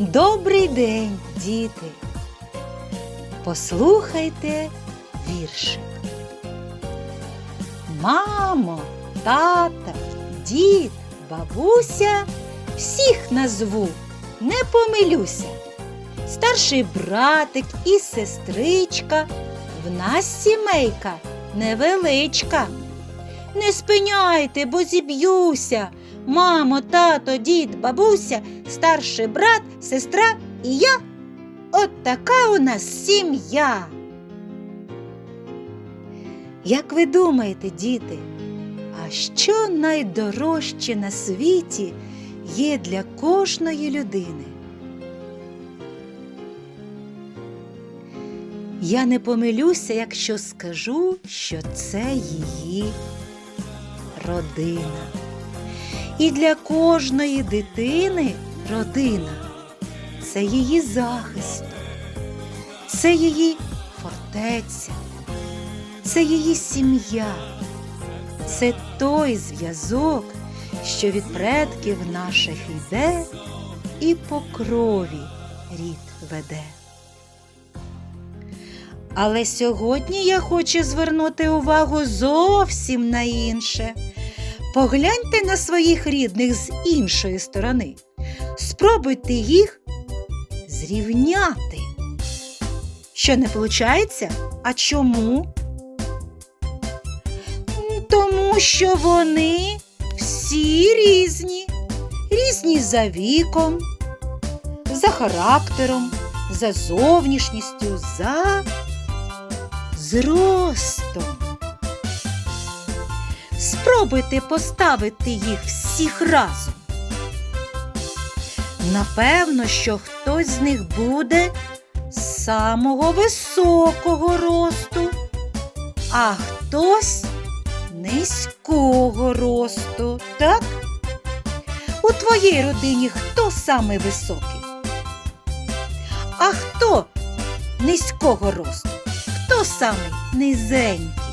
Добрий день, діти! Послухайте віршик. Мамо, тата, дід, бабуся, всіх назву, не помилюся. Старший братик і сестричка, в нас сімейка невеличка. Не спиняйте, бо зіб'юся. Мамо, тато, дід, бабуся, старший брат, сестра і я. От така у нас сім'я. Як ви думаєте, діти, а що найдорожче на світі є для кожної людини? Я не помилюся, якщо скажу, що це її родина. І для кожної дитини родина це її захист, це її фортеця, це її сім'я, це той зв'язок, що від предків наших йде і по крові рід веде. Але сьогодні я хочу звернути увагу зовсім на інше. Погляньте на своїх рідних з іншої сторони. Спробуйте їх зрівняти. Що не виходить? А чому? Тому що вони всі різні, різні за віком, за характером, за зовнішністю, за зростом. Спробуйте поставити їх всіх разом. Напевно, що хтось з них буде самого високого росту, а хтось низького росту, так? У твоїй родині хто самий високий? А хто низького росту? Хто самий низенький?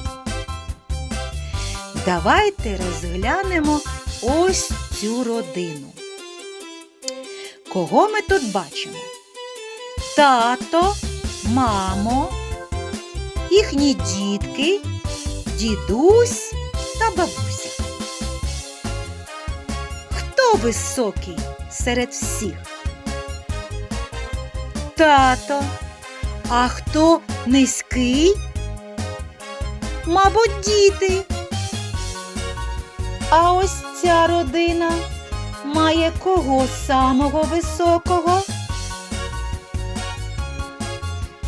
Давайте розглянемо ось цю родину. Кого ми тут бачимо? Тато, мамо, їхні дітки, дідусь та бабуся. Хто високий серед всіх? Тато. А хто низький? Мабуть, діти. А ось ця родина має кого самого високого?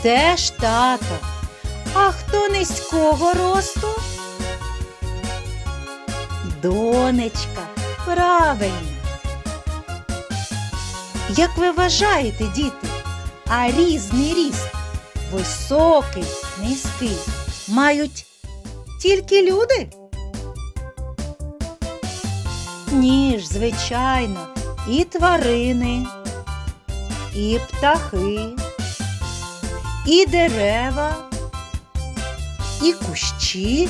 Теж тато. А хто низького росту? Донечка, правильно. Як ви вважаєте, діти, а різний ріст, високий, низький, мають тільки люди? Ні ж, звичайно, і тварини, і птахи, і дерева, і кущі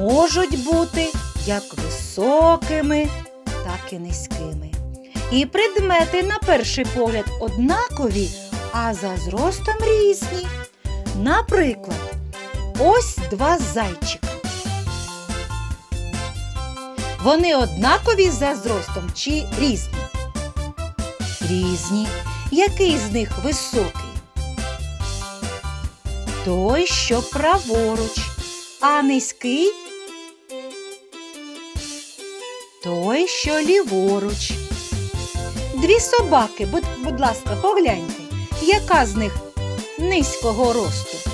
можуть бути як високими, так і низькими. І предмети, на перший погляд, однакові, а за зростом різні. Наприклад, ось два зайчика. Вони однакові за зростом чи різні? Різні. Який з них високий? Той, що праворуч, а низький? Той, що ліворуч. Дві собаки, будь, будь ласка, погляньте, яка з них низького росту?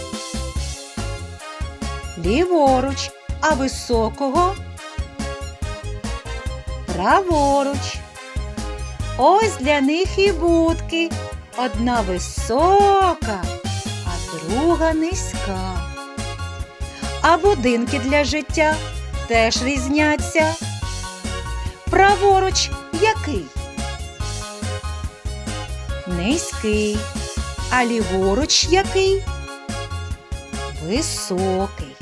Ліворуч, а високого? Праворуч. Ось для них і будки. Одна висока, а друга низька. А будинки для життя теж різняться. Праворуч який? Низький. А ліворуч який? Високий.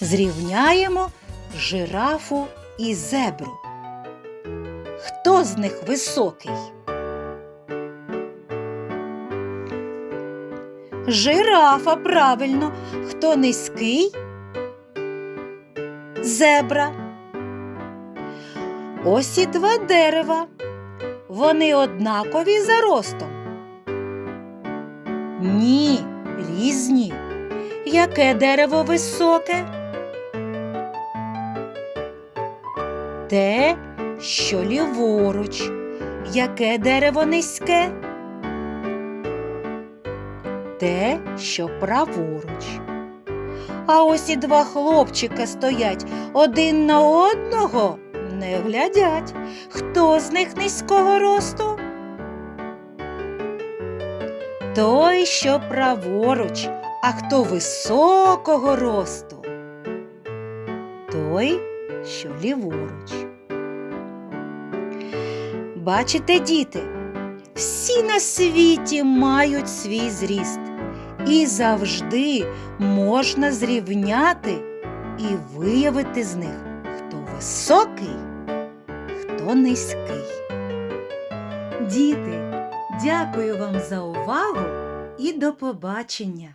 Зрівняємо жирафу і зебру. Хто з них високий? Жирафа правильно, хто низький? Зебра. Ось і два дерева. Вони однакові за ростом. Ні, різні. Яке дерево високе? Те, що ліворуч. Яке дерево низьке? Те, що праворуч. А ось і два хлопчика стоять один на одного не глядять. Хто з них низького росту? Той, що праворуч, а хто високого росту? Той, що ліворуч. Бачите, діти, всі на світі мають свій зріст, і завжди можна зрівняти і виявити з них, хто високий, хто низький. Діти, дякую вам за увагу і до побачення!